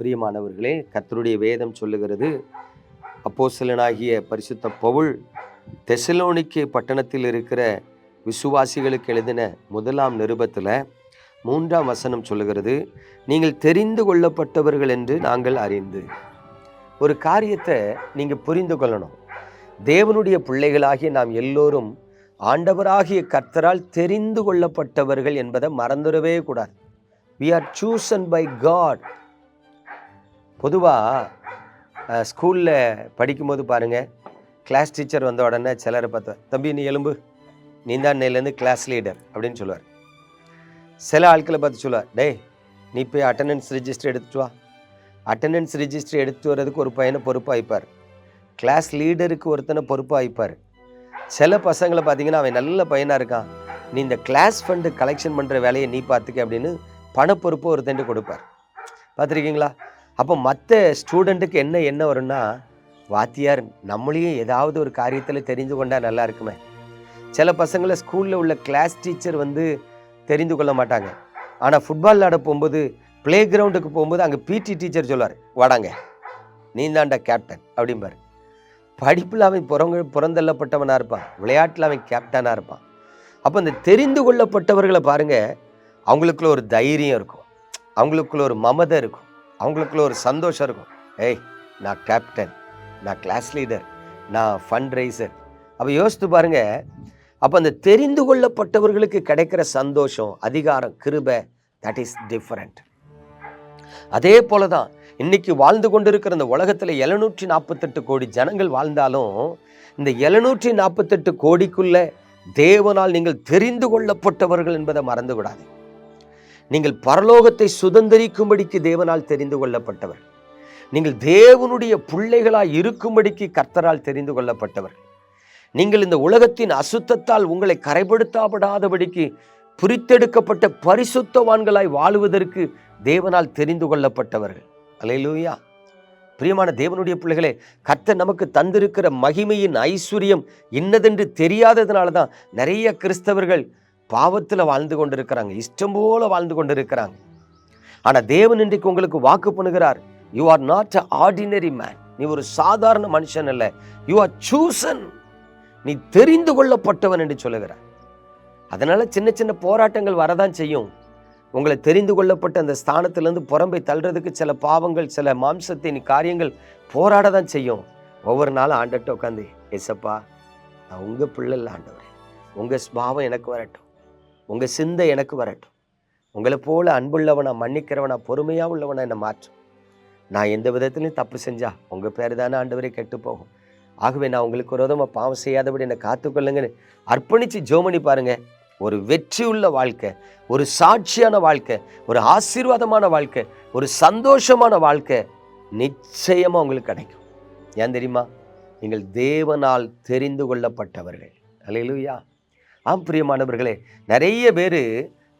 பிரியமானவர்களே கத்தருடைய வேதம் சொல்லுகிறது அப்போசலனாகிய பரிசுத்த பவுல் தெசலோனிக்கே பட்டணத்தில் இருக்கிற விசுவாசிகளுக்கு எழுதின முதலாம் நிருபத்தில் மூன்றாம் வசனம் சொல்லுகிறது நீங்கள் தெரிந்து கொள்ளப்பட்டவர்கள் என்று நாங்கள் அறிந்து. ஒரு காரியத்தை நீங்கள் புரிந்து கொள்ளணும். தேவனுடைய பிள்ளைகளாகிய நாம் எல்லோரும் ஆண்டவராகிய கர்த்தரால் தெரிந்து கொள்ளப்பட்டவர்கள் என்பதை மறந்துடவே கூடாது. We are chosen by God பொதுவாக ஸ்கூலில் படிக்கும்போது பாருங்கள் கிளாஸ் டீச்சர் வந்த உடனே சிலரை பார்த்து தம்பி நீ எலும்பு நீ தான் இன்னையிலேருந்து கிளாஸ் லீடர் அப்படின்னு சொல்லுவார். சில ஆட்களை பார்த்து சொல்லுவார் டேய் நீ போய் அட்டண்டன்ஸ் ரிஜிஸ்டர் எடுத்துட்டு வா. அட்டண்டன்ஸ் ரிஜிஸ்டர் எடுத்து வர்றதுக்கு ஒரு பையனை பொறுப்பாக வைப்பார். கிளாஸ் லீடருக்கு ஒருத்தனை பொறுப்பாக வைப்பார். சில பசங்களை பார்த்தீங்கன்னா அவன் நல்ல பையனாக இருக்கான். நீ இந்த கிளாஸ் ஃபண்டு கலெக்ஷன் பண்ணுற வேலையை நீ பார்த்துக்க அப்படின்னு பணப்பொறுப்பு ஒருத்தன்ட்டு கொடுப்பார். பார்த்துருக்கீங்களா? அப்போ மற்ற ஸ்டூடெண்ட்டுக்கு என்ன என்ன வரும்னா வாத்தியார் நம்மளையும் ஏதாவது ஒரு காரியத்தில் தெரிந்து கொண்டால் நல்லா இருக்குமே. சில பசங்களை ஸ்கூலில் உள்ள கிளாஸ் டீச்சர் வந்து தெரிந்து கொள்ள மாட்டாங்க. ஆனால் ஃபுட்பால் விளாட போகும்போது ப்ளே கிரவுண்டுக்கு போகும்போது அங்கே பிடி டீச்சர் சொல்லுவார் வாடாங்க நீ தாண்டா கேப்டன் அப்படிம்பார். படிப்பில் அவன் புறங்க புறந்தள்ளப்பட்டவனாக இருப்பான். விளையாட்டில் அவன் கேப்டனாக இருப்பான். அப்போ இந்த தெரிந்து கொள்ளப்பட்டவர்களை பாருங்கள் அவங்களுக்குள்ள ஒரு தைரியம் இருக்கும். அவங்களுக்குள்ள ஒரு மமதை இருக்கும். அவங்களுக்குள்ள ஒரு சந்தோஷம் இருக்கும். ஏய் நான் கேப்டன் நான் கிளாஸ் லீடர் நான் ஃபண்ட் ரைசர் அப்போ யோசித்து பாருங்கள் அப்போ அந்த தெரிந்து கொள்ளப்பட்டவர்களுக்கு கிடைக்கிற சந்தோஷம் அதிகாரம் கிருபை தட் இஸ் டிஃப்ரெண்ட் அதே போல தான் இன்னைக்கு வாழ்ந்து கொண்டிருக்கிற இந்த உலகத்தில் எழுநூற்றி நாற்பத்தெட்டு கோடி ஜனங்கள் வாழ்ந்தாலும் இந்த எழுநூற்றி நாற்பத்தெட்டு கோடிக்குள்ள தேவனால் நீங்கள் தெரிந்து கொள்ளப்பட்டவர்கள் என்பதை மறந்து நீங்கள் பரலோகத்தை சுதந்திரிக்கும்படிக்கு தேவனால் தெரிந்து கொள்ளப்பட்டவர். நீங்கள் தேவனுடைய பிள்ளைகளாய் இருக்கும்படிக்கு கர்த்தரால் தெரிந்து கொள்ளப்பட்டவர். நீங்கள் இந்த உலகத்தின் அசுத்தத்தால் உங்களை கரைப்படுத்தாப்படாதபடிக்கு பிரித்தெடுக்கப்பட்ட பரிசுத்தவான்களாய் வாழுவதற்கு தேவனால் தெரிந்து கொள்ளப்பட்டவர்கள். அலையிலூயா பிரியமான தேவனுடைய பிள்ளைகளே கர்த்தர் நமக்கு தந்திருக்கிற மகிமையின் ஐஸ்வர்யம் இன்னதென்று தெரியாததுனால தான் நிறைய கிறிஸ்தவர்கள் பாவத்தில் வாழ்ந்து கொண்டிருக்கிறாங்க. இஷ்டம் போல வாழ்ந்து கொண்டிருக்கிறாங்க. ஆனால் தேவன் இன்றைக்கு உங்களுக்கு வாக்கு பண்ணுகிறார். You are not a ordinary man நீ ஒரு சாதாரண மனுஷன் அல்ல. யூ ஆர் சூசன் நீ தெரிந்து கொள்ளப்பட்டவன் என்று சொல்லுகிறார். அதனால சின்ன சின்ன போராட்டங்கள் வரதான் செய்யும். உங்களை தெரிந்து கொள்ளப்பட்ட அந்த ஸ்தானத்திலேருந்து புறம்பை தள்ளுறதுக்கு சில பாவங்கள் சில மாம்சத்தின் காரியங்கள் போராட தான் செய்யும். ஒவ்வொரு நாளும் ஆண்டட்ட உட்காந்து எசப்பா நான் உங்கள் பிள்ளைல ஆண்டவர். உங்கள் ஸ்பாவம் எனக்கு வரட்டும். உங்கள் சிந்தை எனக்கு வரட்டும். உங்களை போல அன்புள்ளவனா மன்னிக்கிறவனா பொறுமையாக உள்ளவனா என்னை மாற்றும். நான் எந்த விதத்துலையும் தப்பு செஞ்சா உங்கள் பேர் தானே ஆண்டவரே கெட்டு போகும் ஆகவே நான் உங்களுக்கு விரோதமாக பாவம் செய்யாதபடி என்னை காத்துக்கொள்ளுங்கன்னு அர்ப்பணித்து ஜோமணி பாருங்கள் ஒரு வெற்றியுள்ள வாழ்க்கை ஒரு சாட்சியான வாழ்க்கை ஒரு ஆசீர்வாதமான வாழ்க்கை ஒரு சந்தோஷமான வாழ்க்கை நிச்சயமாக உங்களுக்கு கிடைக்கும். ஏன் தெரியுமா? நீங்கள் தேவனால் தெரிந்து கொள்ளப்பட்டவர்கள். அலையிலுயா ஆம் பிரியமானவர்களே நிறைய பேர்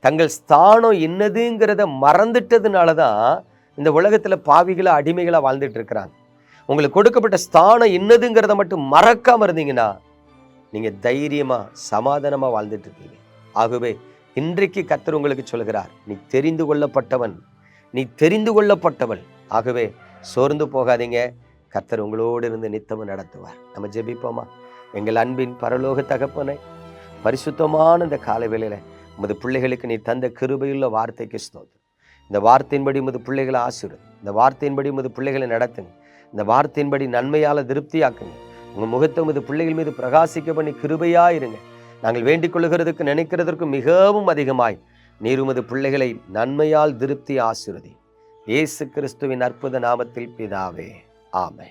தங்கள் ஸ்தானம் என்னதுங்கிறத மறந்துட்டதுனால தான் இந்த உலகத்தில் பாவிகளை அடிமைகளாக வாழ்ந்துட்டு இருக்கிறாங்க. உங்களுக்கு கொடுக்கப்பட்ட ஸ்தானம் என்னதுங்கிறத மட்டும் மறக்காமல் இருந்தீங்கன்னா நீங்கள் தைரியமாக சமாதானமாக வாழ்ந்துட்டு இருக்கீங்க. ஆகவே இன்றைக்கு கத்தர் உங்களுக்கு சொல்கிறார் நீ தெரிந்து கொள்ளப்பட்டவன் நீ தெரிந்து கொள்ளப்பட்டவள். ஆகவே சோர்ந்து போகாதீங்க. கத்தர் உங்களோடு இருந்து நித்தமும் நடத்துவார். நம்ம ஜெபிப்போமா? எங்கள் அன்பின் பரலோக தகப்பனை பரிசுத்தமான இந்த காலை வேளையில் உமது பிள்ளைகளுக்கு நீ தந்த கிருபையுள்ள வார்த்தைக்கு ஸ்தோத்திரம். இந்த வார்த்தையின்படி உமது பிள்ளைகளை ஆசிரு இந்த வார்த்தையின்படி உமது பிள்ளைகளை நடத்துங்க. இந்த வார்த்தையின்படி நன்மையால் திருப்தியாக்குங்க. உங்கள் முகத்தை உமது பிள்ளைகள் மீது பிரகாசிக்க பண்ணி கிருபையாக இருங்க. நாங்கள் வேண்டிக் கொள்ளுகிறதுக்கு நினைக்கிறதற்கு மிகவும் அதிகமாய். நீர் உமது பிள்ளைகளை நன்மையால் திருப்தி ஆசிர்வதி. இயேசு கிறிஸ்துவின் அற்புத நாமத்தில் பிதாவே. ஆமை